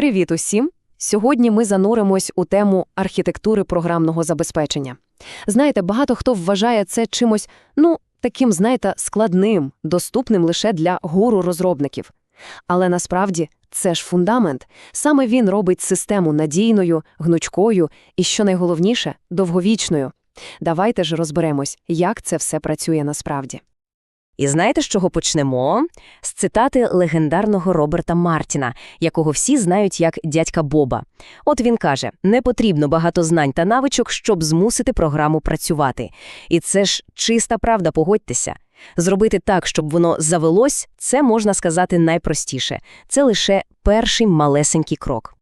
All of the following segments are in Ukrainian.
Привіт усім! Сьогодні ми зануримось у тему архітектури програмного забезпечення. Знаєте, багато хто вважає це чимось, ну, таким, знаєте, складним, доступним лише для гуру розробників. Але насправді це ж фундамент. Саме він робить систему надійною, гнучкою і, що найголовніше, довговічною. Давайте ж розберемось, як це все працює насправді. І знаєте, з чого почнемо? З цитати легендарного Роберта Мартіна, якого всі знають як дядька Боба. От він каже: не потрібно багато знань та навичок, щоб змусити програму працювати. І це ж чиста правда, погодьтеся. Зробити так, щоб воно завелось, це можна сказати найпростіше. Це лише перший малесенький крок.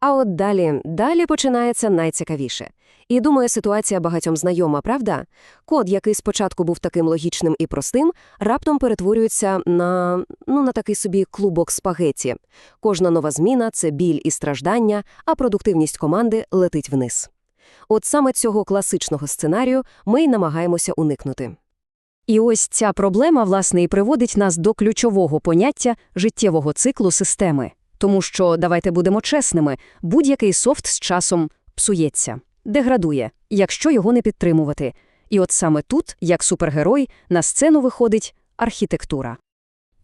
А от далі, далі починається найцікавіше. І думаю, ситуація багатьом знайома, правда? Код, який спочатку був таким логічним і простим, раптом перетворюється на, ну, на такий собі клубок спагеті. Кожна нова зміна – це біль і страждання, а продуктивність команди летить вниз. От саме цього класичного сценарію ми й намагаємося уникнути. І ось ця проблема, власне, і приводить нас до ключового поняття життєвого циклу системи. Тому що, давайте будемо чесними, будь-який софт з часом псується, деградує, якщо його не підтримувати. І от саме тут, як супергерой, на сцену виходить архітектура.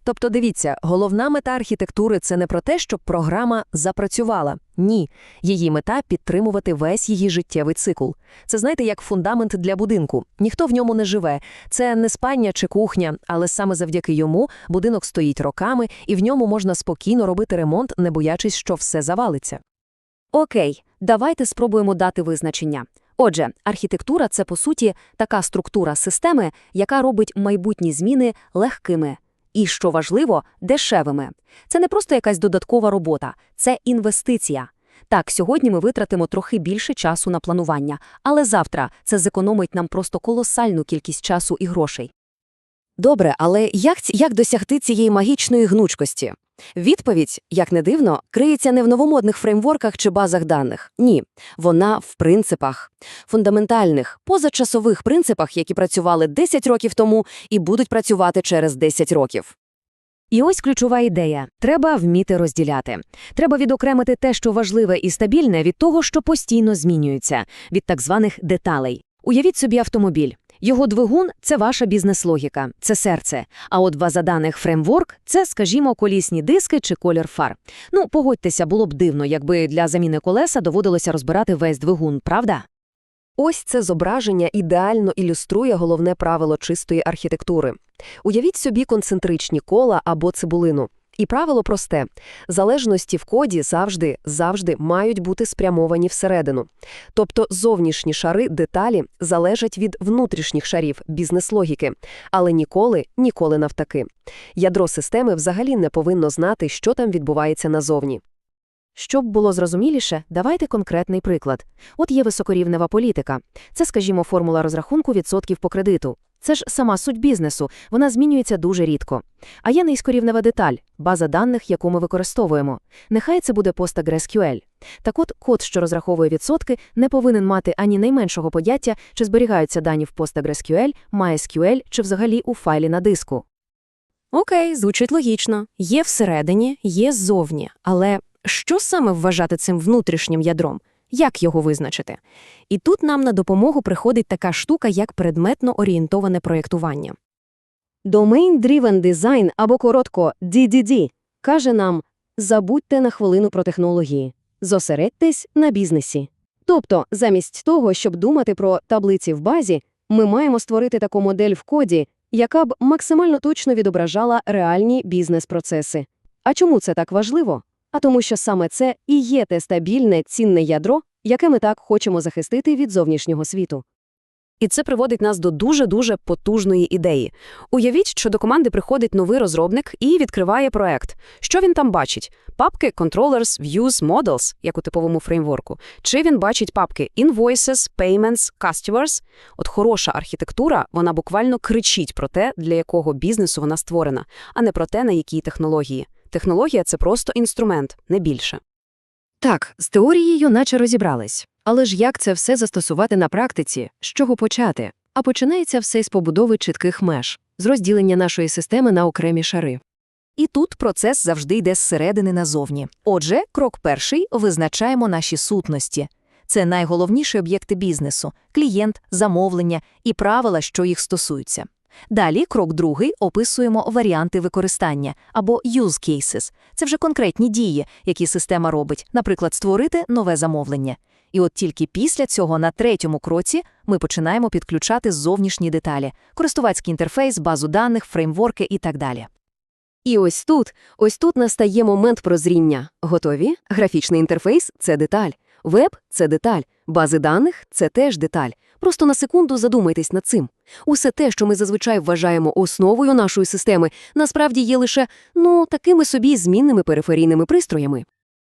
Тобто, дивіться, головна мета архітектури – це не про те, щоб програма запрацювала. Ні. Її мета – підтримувати весь її життєвий цикл. Це, знаєте, як фундамент для будинку. Ніхто в ньому не живе. Це не спальня чи кухня, але саме завдяки йому будинок стоїть роками, і в ньому можна спокійно робити ремонт, не боячись, що все завалиться. Окей, давайте спробуємо дати визначення. Отже, архітектура – це, по суті, така структура системи, яка робить майбутні зміни легкими. І, що важливо, дешевими. Це не просто якась додаткова робота, це інвестиція. Так, сьогодні ми витратимо трохи більше часу на планування, але завтра це зекономить нам просто колосальну кількість часу і грошей. Добре, але як, як досягти цієї магічної гнучкості? Відповідь, як не дивно, криється не в новомодних фреймворках чи базах даних. Ні, вона в принципах. Фундаментальних, позачасових принципах, які працювали 10 років тому і будуть працювати через 10 років. І ось ключова ідея. Треба вміти розділяти. Треба відокремити те, що важливе і стабільне, від того, що постійно змінюється, від так званих деталей. Уявіть собі автомобіль. Його двигун – це ваша бізнес-логіка, це серце. А от база даних фреймворк – це, скажімо, колісні диски чи колір фар. Ну, погодьтеся, було б дивно, якби для заміни колеса доводилося розбирати весь двигун, правда? Ось це зображення ідеально ілюструє головне правило чистої архітектури. Уявіть собі концентричні кола або цибулину. І правило просте – залежності в коді завжди, завжди мають бути спрямовані всередину. Тобто зовнішні шари, деталі залежать від внутрішніх шарів, бізнес-логіки, але ніколи, ніколи навтаки. Ядро системи взагалі не повинно знати, що там відбувається назовні. Щоб було зрозуміліше, давайте конкретний приклад. От є високорівнева політика. Це, скажімо, формула розрахунку відсотків по кредиту. Це ж сама суть бізнесу, вона змінюється дуже рідко. А є низькорівнева деталь – база даних, яку ми використовуємо. Нехай це буде PostgreSQL. Так от, код, що розраховує відсотки, не повинен мати ані найменшого поняття, чи зберігаються дані в PostgreSQL, MySQL чи взагалі у файлі на диску. Окей, звучить логічно. Є всередині, є ззовні. Але що саме вважати цим внутрішнім ядром? Як його визначити? І тут нам на допомогу приходить така штука, як предметно-орієнтоване проєктування. Domain Driven Design, або коротко DDD, каже нам «забудьте на хвилину про технології, зосередьтесь на бізнесі». Тобто, замість того, щоб думати про таблиці в базі, ми маємо створити таку модель в коді, яка б максимально точно відображала реальні бізнес-процеси. А чому це так важливо? А тому, що саме це і є те стабільне, цінне ядро, яке ми так хочемо захистити від зовнішнього світу. І це приводить нас до дуже-дуже потужної ідеї. Уявіть, що до команди приходить новий розробник і відкриває проект. Що він там бачить? Папки Controllers, Views, Models, як у типовому фреймворку. Чи він бачить папки Invoices, Payments, Customers? От хороша архітектура, вона буквально кричить про те, для якого бізнесу вона створена, а не про те, на якій технології. Технологія – це просто інструмент, не більше. Так, з теорією наче розібрались. Але ж як це все застосувати на практиці? З чого почати? А починається все з побудови чітких меж, з розділення нашої системи на окремі шари. І тут процес завжди йде зсередини назовні. Отже, крок перший – визначаємо наші сутності. Це найголовніші об'єкти бізнесу – клієнт, замовлення і правила, що їх стосуються. Далі, крок другий – описуємо варіанти використання або use cases. Це вже конкретні дії, які система робить, наприклад, створити нове замовлення. І от тільки після цього на третьому кроці ми починаємо підключати зовнішні деталі – користувацький інтерфейс, базу даних, фреймворки і так далі. І ось тут, ось тут настає момент прозріння. Готові? Графічний інтерфейс – це деталь. Веб – це деталь. Бази даних – це теж деталь. Просто на секунду задумайтесь над цим. Усе те, що ми зазвичай вважаємо основою нашої системи, насправді є лише, ну, такими собі змінними периферійними пристроями.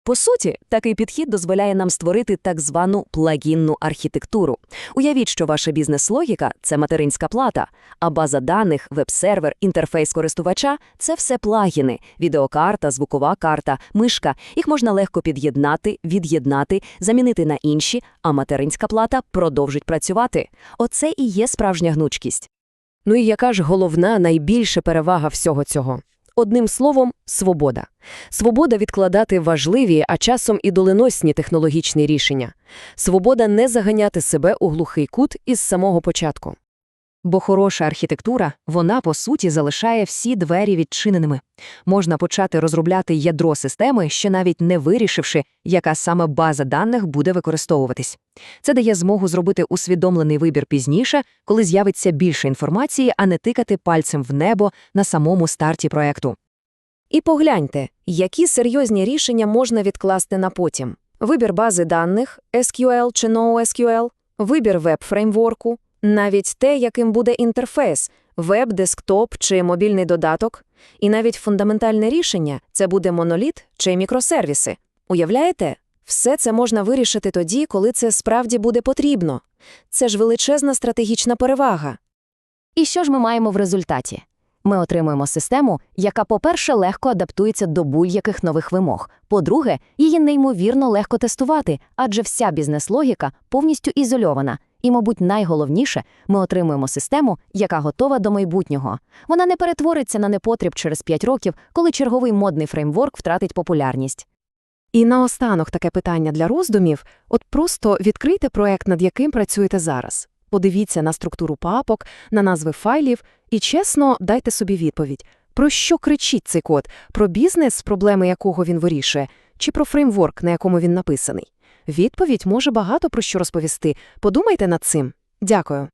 По суті, такий підхід дозволяє нам створити так звану плагінну архітектуру. Уявіть, що ваша бізнес-логіка – це материнська плата, а база даних, веб-сервер, інтерфейс користувача – це все плагіни – відеокарта, звукова карта, мишка. Їх можна легко під'єднати, від'єднати, замінити на інші, а материнська плата продовжить працювати. Оце і є справжня гнучкість. Ну і яка ж головна, найбільша перевага всього цього? Одним словом, свобода. Свобода відкладати важливі, а часом і доленосні технологічні рішення. Свобода не заганяти себе у глухий кут із самого початку. Бо хороша архітектура, вона, по суті, залишає всі двері відчиненими. Можна почати розробляти ядро системи, ще навіть не вирішивши, яка саме база даних буде використовуватись. Це дає змогу зробити усвідомлений вибір пізніше, коли з'явиться більше інформації, а не тикати пальцем в небо на самому старті проекту. І погляньте, які серйозні рішення можна відкласти на потім. Вибір бази даних, SQL чи NoSQL, вибір веб-фреймворку, навіть те, яким буде інтерфейс, веб, десктоп чи мобільний додаток, і навіть фундаментальне рішення – це буде моноліт чи мікросервіси. Уявляєте? Все це можна вирішити тоді, коли це справді буде потрібно. Це ж величезна стратегічна перевага. І що ж ми маємо в результаті? Ми отримуємо систему, яка, по-перше, легко адаптується до будь-яких нових вимог. По-друге, її неймовірно легко тестувати, адже вся бізнес-логіка повністю ізольована. І, мабуть, найголовніше, ми отримуємо систему, яка готова до майбутнього. Вона не перетвориться на непотріб через 5 років, коли черговий модний фреймворк втратить популярність. І наостанок таке питання для роздумів. От просто відкрийте проект, над яким працюєте зараз. Подивіться на структуру папок, на назви файлів і чесно дайте собі відповідь. Про що кричить цей код? Про бізнес, проблеми якого він вирішує, чи про фреймворк, на якому він написаний? Відповідь може багато про що розповісти. Подумайте над цим. Дякую.